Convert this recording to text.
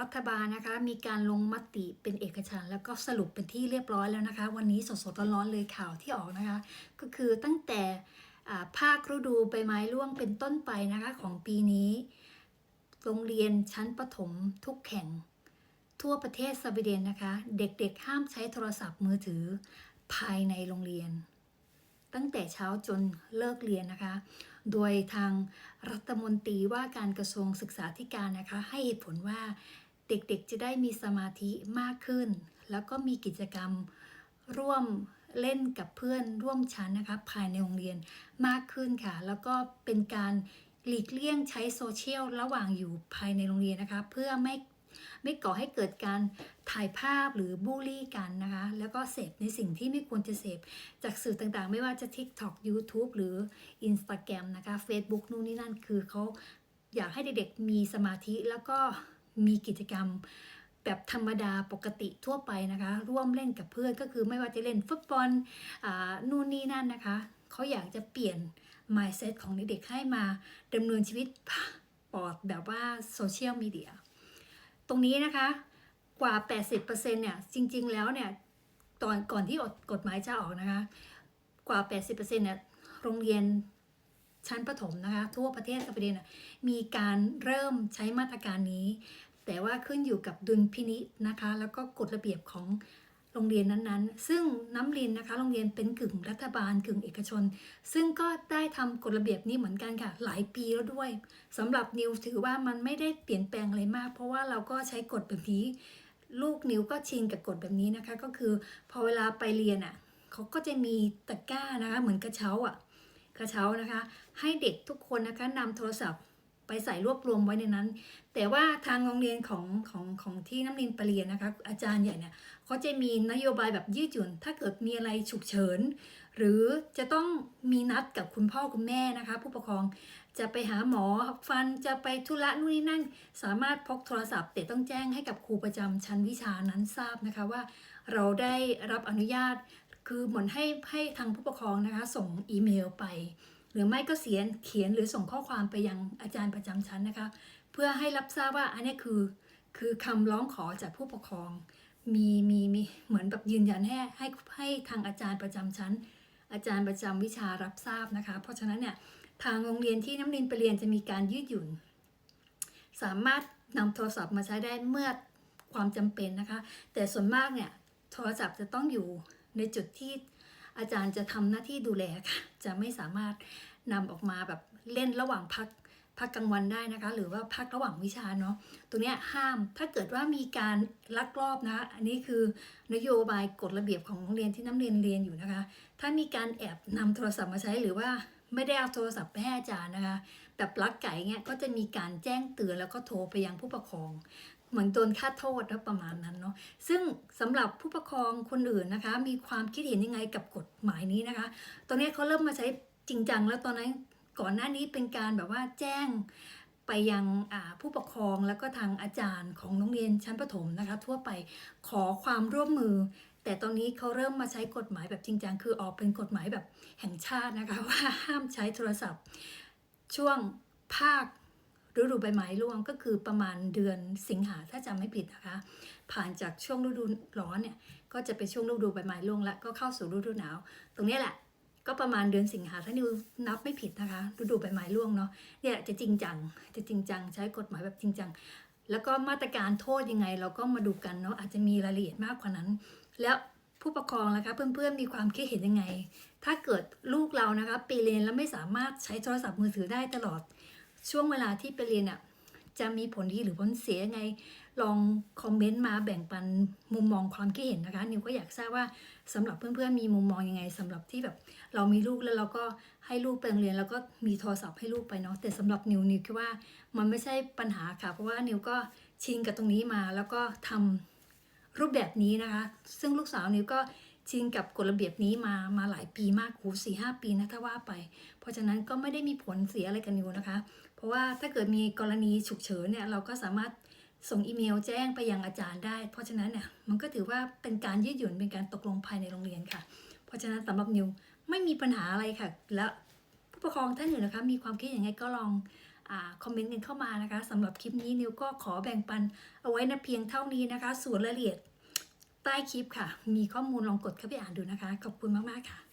รัฐบาลนะคะ มีการลงมติเป็นเอกฉันแล้วก็สรุปเป็นที่เรียบร้อยแล้วนะคะ วันนี้สดๆร้อนๆเลยข่าวที่ออกนะคะ ก็คือตั้งแต่ภาคฤดูใบไม้ร่วงเป็นต้นไปนะคะของปีนี้ โรงเรียนชั้นประถมทุกแห่ง ทั่วประเทศสวีเดนนะคะ เด็กๆห้ามใช้โทรศัพท์มือถือภายในโรงเรียน ตั้งแต่เช้าจนเลิกเรียนนะคะ โดยทางรัฐมนตรีว่าการกระทรวงศึกษาธิการนะคะ ให้เหตุผลว่า เด็กๆจะได้มีสมาธิมากขึ้น แล้วก็มีกิจกรรมร่วมเล่นกับเพื่อนร่วมชั้นนะคะภายในโรงเรียนมากขึ้นค่ะ แล้วก็เป็นการหลีกเลี่ยงใช้โซเชียลระหว่างอยู่ภายในโรงเรียนนะคะ เพื่อไม่ไม่ก่อให้เกิดการถ่ายภาพหรือบูลลี่กันนะคะ แล้วก็เสพในสิ่งที่ไม่ควรจะเสพจากสื่อต่างๆ ไม่ว่าจะ TikTok YouTube หรือ Instagram นะคะ Facebook นู่นนี่นั่นคือเขาอยากให้เด็กๆมีสมาธิแล้วก็ มีกิจกรรมแบบธรรมดาปกติทั่วไปนะคะ ร่วมเล่นกับเพื่อนก็คือไม่ว่าจะเล่นฟุตบอลอ่านู่นนี่นั่นนะคะเขาอยากจะเปลี่ยน mindset ของเด็กๆให้มาดำเนินชีวิตปลอดแบบว่าโซเชียลมีเดียตรงนี้นะคะกว่า 80%เนี่ยจริงๆแล้วเนี่ยตอนก่อนที่กฎหมายจะออกนะคะกว่า 80%เนี่ยโรงเรียน ชั้นประถมนะคะทั่วประเทศสวีเดนมีการเริ่มใช้มาตรการนี้ แต่ว่าขึ้นอยู่กับดุลพินิจนะคะ แล้วก็กฎระเบียบของโรงเรียนนั้นๆ ซึ่งน้ำลินนะคะ โรงเรียนเป็นกึ่งรัฐบาลกึ่งเอกชน ซึ่งก็ได้ทำกฎระเบียบนี้เหมือนกันค่ะ หลายปีแล้วด้วยสำหรับนิวถือว่ามันไม่ได้เปลี่ยนแปลงอะไรมาก เพราะว่าเราก็ใช้กฎแบบนี้ ลูกนิวก็ชินกับกฎแบบนี้นะคะ ก็คือพอเวลาไปเรียนอะเขาก็จะมีตะกร้านะคะ เหมือนกระเช้าอะ กระเช้านะคะ ให้เด็กทุกคนนะคะนำโทรศัพท์ไปใส่รวบรวมไว้ในนั้น แต่ว่าทางโรงเรียนของของของที่น้ำลินไปเรียนนะคะ อาจารย์ใหญ่เนี่ยเขาจะมีนโยบายแบบยืดหยุ่น ถ้าเกิดมีอะไรฉุกเฉิน หรือจะต้องมีนัดกับคุณพ่อคุณแม่นะคะ ผู้ปกครองจะไปหาหมอฟันจะไปธุระนู่นนี่นั่น สามารถพกโทรศัพท์แต่ต้องแจ้งให้กับครูประจำชั้นวิชานั้นทราบนะคะว่า เราได้รับอนุญาต คือเหมือนให้ให้ทางผู้ปกครองนะคะ ส่งอีเมลไป หรือไม่ก็เสียนเขียนหรือส่งข้อความไปยังอาจารย์ประจำชั้นนะคะ เพื่อให้รับทราบว่าอันนี้คือคือคำร้องขอจากผู้ปกครอง มีมีมีเหมือนแบบยืนยันให้ให้ให้ทางอาจารย์ประจำชั้น อาจารย์ประจำวิชารับทราบนะคะ เพราะฉะนั้นเนี่ยทางโรงเรียนที่น้ำลินไปเรียนจะมีการยืดหยุ่น สามารถนำโทรศัพท์มาใช้ได้เมื่อความจำเป็นนะคะ แต่ส่วนมากเนี่ยโทรศัพท์จะต้องอยู่ ในจุดที่อาจารย์จะทำหน้าที่ดูแลค่ะ จะไม่สามารถนำออกมาแบบเล่นระหว่างพักพักกลางวันได้นะคะ หรือว่าพักระหว่างวิชาเนาะตรงเนี้ยห้ามถ้าเกิดว่ามีการลักลอบนะ อันนี้คือนโยบายกฎระเบียบของโรงเรียนที่น้ำเรียนเรียนอยู่นะคะ ถ้ามีการแอบนำโทรศัพท์มาใช้หรือว่าไม่ได้เอาโทรศัพท์ไปให้อาจารย์นะคะ แบบลักไก่เงี้ยก็จะมีการแจ้งเตือนแล้วก็โทรไปยังผู้ปกครอง เหมือนโดนค่าโทษแล้วประมาณนั้นเนาะซึ่งสำหรับผู้ปกครองคนอื่นนะคะ มีความคิดเห็นยังไงกับกฎหมายนี้นะคะ ตอนนี้เขาเริ่มมาใช้จริงจังแล้วตอนนั้นก่อนหน้านี้เป็นการแบบว่าแจ้งไปยังผู้ปกครองแล้วก็ทางอาจารย์ของโรงเรียนชั้นประถมนะคะ ทั่วไปขอความร่วมมือ แต่ตอนนี้เขาเริ่มมาใช้กฎหมายแบบจริงจังคือออกเป็นกฎหมายแบบแห่งชาตินะคะว่าห้ามใช้โทรศัพท์ ช่วงภาค ฤดูใบไม้ร่วงก็คือประมาณเดือนสิงหาถ้าจำไม่ผิดนะคะ ผ่านจากช่วงฤดูร้อนเนี่ยก็จะเป็นช่วงฤดูใบไม้ร่วงแล้วก็เข้าสู่ฤดูหนาว ตรงนี้แหละก็ประมาณเดือนสิงหาถ้านิวนับไม่ผิดนะคะฤดูใบไม้ร่วงเนาะเนี่ยจะจริงจังจะจริงจังใช้กฎหมายแบบจริงจังแล้วก็มาตรการโทษยังไง เราก็มาดูกันเนาะอาจจะมีรายละเอียดมากกว่านั้น แล้วผู้ปกครองนะคะ เพื่อนๆมีความคิดเห็นยังไง ถ้าเกิดลูกเรานะคะไปเรียนแล้วไม่สามารถใช้โทรศัพท์มือถือได้ตลอด ช่วงเวลาที่ไปเรียนอะจะมีผลดีหรือผลเสียยังไง ลองคอมเมนต์มาแบ่งปันมุมมองความคิดเห็นนะคะ นิวก็อยากทราบว่าสำหรับเพื่อนๆมีมุมมองยังไงสำหรับที่แบบเรามีลูกแล้วเราก็ให้ลูกไปโรงเรียน แล้วก็มีโทรศัพท์ให้ลูกไปเนาะแต่สำหรับนิวนิวคิดว่ามันไม่ใช่ปัญหาค่ะ เพราะว่านิวก็ชินกับตรงนี้มาแล้วก็ทำรูปแบบนี้นะคะ ซึ่งลูกสาวนิวก็ ชินกับกฎระเบียบนี้มามาหลายปีมากโอ้สี่ห้าปีนะถ้าว่าไป เพราะฉะนั้นก็ไม่ได้มีผลเสียอะไรกับนิวนะคะ เพราะว่าถ้าเกิดมีกรณีฉุกเฉินเนี่ยเราก็สามารถส่งอีเมลแจ้งไปยังอาจารย์ได้ เพราะฉะนั้นเนี่ยมันก็ถือว่าเป็นการยืดหยุ่นเป็นการตกลงภายในโรงเรียนค่ะ เพราะฉะนั้นสำหรับนิวไม่มีปัญหาอะไรค่ะ แล้วผู้ปกครองท่านอื่นนะคะ มีความคิดอย่างไงก็ลองคอมเมนต์กันเข้ามานะคะสำหรับคลิปนี้นิวก็ขอแบ่งปันเอาไว้นะเพียงเท่านี้นะคะ ส่วนรายละเอียด ใต้คลิปค่ะ มีข้อมูลลองกดเข้าไปอ่านดูนะคะ ขอบคุณมาก ๆ ค่ะ